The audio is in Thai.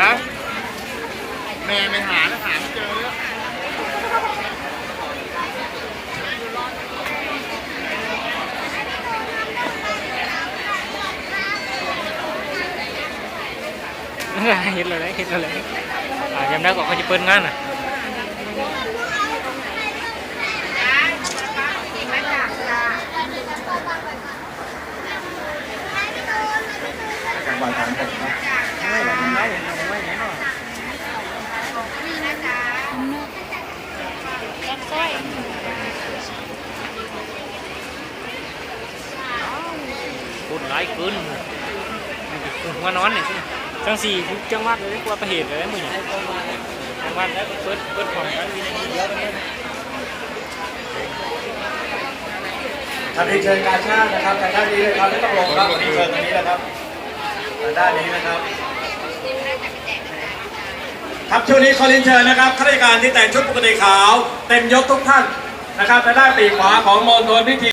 ฮะแม่ไม่หาแล้วหาไม่เจอเลยเห็นเลยเห็นเลยอ่าจำได้ก็เขาจะเปิดงานอะจังหวัดทางผมนะ ไม่หรอกไม่หรอกไม่หรอก พูดร้ายเกินหัวนอนเนี่ยจังสี่จังหวัดเลยกว่าประเหตุเลยมึงจังหวัดแล้วเปิดเปิดของกันเยอะเลยท่านทีเชิญการชาตินะครับทางด้านนี้เลยครับไม่ต้องลงครับวันนี้เชิญตรงนี้นะครับทางด้านนี้นะครับครับช่วงนี้ขอเรียนเชิญนะครับข้าราชการที่แต่งชุดปกติขาว เต็มยศทุกท่านนะครับทางด้านปีกขวาของมณฑลพิธี